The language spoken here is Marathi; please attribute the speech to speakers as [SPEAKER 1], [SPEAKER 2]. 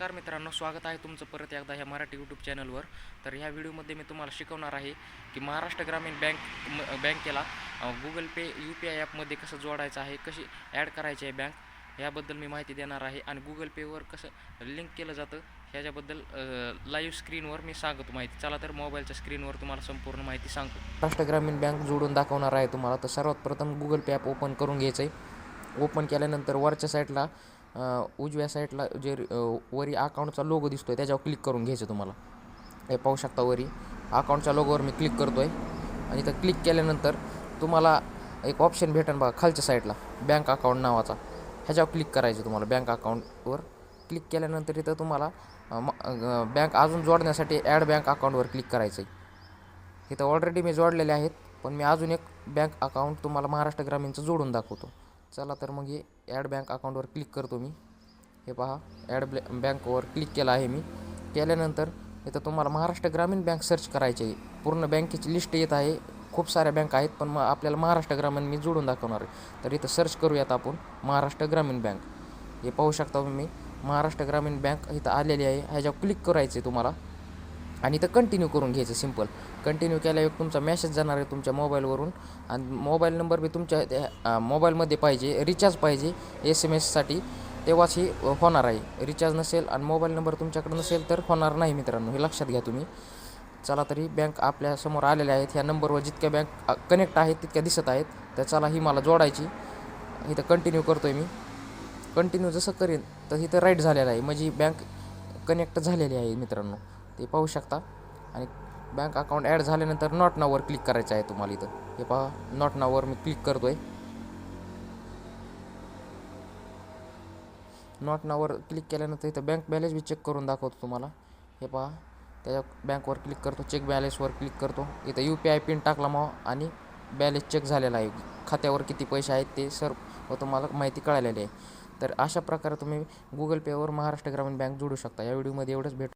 [SPEAKER 1] नमस्कार मित्रांनो स्वागत आहे तुमचं परत एकदा ह्या मराठी यूट्यूब चॅनलवर तर ह्या व्हिडिओमध्ये मी तुम्हाला शिकवणार आहे की महाराष्ट्र ग्रामीण बँक म- बँकेला Google pay U P I ॲपमध्ये कसं जोडायचं आहे कशी ॲड करायची आहे बँक याबद्दल मी माहिती देणार आहे. आणि गुगल पेवर कसं लिंक केलं जातं ह्याच्याबद्दल लाईव्ह स्क्रीनवर मी सांगतो माहिती. चला तर मोबाईलच्या स्क्रीनवर तुम्हाला संपूर्ण माहिती सांगतो. महाराष्ट्र ग्रामीण बँक जोडून दाखवणार आहे तुम्हाला. तर सर्वात प्रथम गुगल पे ॲप ओपन करून घ्यायचं आहे ओपन केल्यानंतर वरच्या साईडला उजव्या साईडला जे वरी अकाउंटचा लोगो दिसतो आहे त्याच्यावर क्लिक करून घ्यायचं तुम्हाला. हे पाहू शकता वरी. अकाउंटच्या लोगोवर मी क्लिक करतो आहे आणि इथं क्लिक केल्यानंतर तुम्हाला एक ऑप्शन भेटेल बघा खालच्या साईडला बँक अकाउंट नावाचा. ह्याच्यावर क्लिक करायचं तुम्हाला बँक अकाउंटवर क्लिक केल्यानंतर इथं तुम्हाला बँक अजून जोडण्यासाठी ॲड बँक अकाउंटवर क्लिक करायचं आहे इथं ऑलरेडी मी जोडलेले आहेत पण मी अजून एक बँक अकाउंट तुम्हाला महाराष्ट्र ग्रामीणचं जोडून दाखवतो. चला तर मग हे ॲड बँक अकाउंटवर क्लिक करतो मी. हे पहा ॲड ब्लॅ बँकवर क्लिक केलं आहे मी. केल्यानंतर इथं तुम्हाला महाराष्ट्र ग्रामीण बँक सर्च करायची आहे. पूर्ण बँकेची लिस्ट येत आहे. खूप साऱ्या बँक आहेत पण मग आपल्याला महाराष्ट्र ग्रामीण मी जोडून दाखवणार आहे. तर इथं सर्च करूयात आपण महाराष्ट्र ग्रामीण बँक. हे पाहू शकता तुम्ही महाराष्ट्र ग्रामीण बँक इथं आलेली आहे. ह्याच्यावर क्लिक करायचं आहे तुम्हाला. आणि इथं कंटिन्यू करून घ्यायचं सिंपल कंटिन्यू केल्यावर तुमचा मेसेज जाणार आहे तुमच्या मोबाईलवरून आणि मोबाईल नंबर बी तुमच्या मोबाईलमध्ये पाहिजे रिचार्ज पाहिजे एस एम एससाठी तेव्हाच ही होणार आहे. रिचार्ज नसेल आणि मोबाईल नंबर तुमच्याकडे नसेल तर होणार नाही मित्रांनो. हे लक्षात घ्या तुम्ही. चला तरी बँक आपल्यासमोर आलेल्या आहेत. ह्या नंबरवर जितक्या बँक कनेक्ट आहेत तितक्या दिसत आहेत. तर चला ही मला जोडायची. इथं कंटिन्यू करतो आहे मी. कंटिन्यू जसं करेन तर इथं राईट झालेलं आहे. माझी बँक कनेक्ट झालेली आहे मित्रांनो. ते पाहू शकता. आणि बँक अकाउंट ॲड झाल्यानंतर नॉट नावर क्लिक करायचं आहे तुम्हाला इथं. हे पहा नॉट नावर मी क्लिक करतो आहे नॉट नावर क्लिक केल्यानंतर इथं बँक बॅलेन्स बी चेक करून दाखवतो तुम्हाला. हे पहा त्याच्या बँकवर क्लिक करतो चेक बॅलेन्सवर क्लिक करतो. इथं यू पी आय पिन टाकला मग आणि बॅलेन्स चेक झालेला आहे. खात्यावर किती पैसे आहेत ते सर व तुम्हाला माहिती कळालेली आहे. तर अशा प्रकारे तुम्ही गुगल पेवर महाराष्ट्र ग्रामीण बँक जोडू शकता. या व्हिडिओमध्ये एवढंच भेट.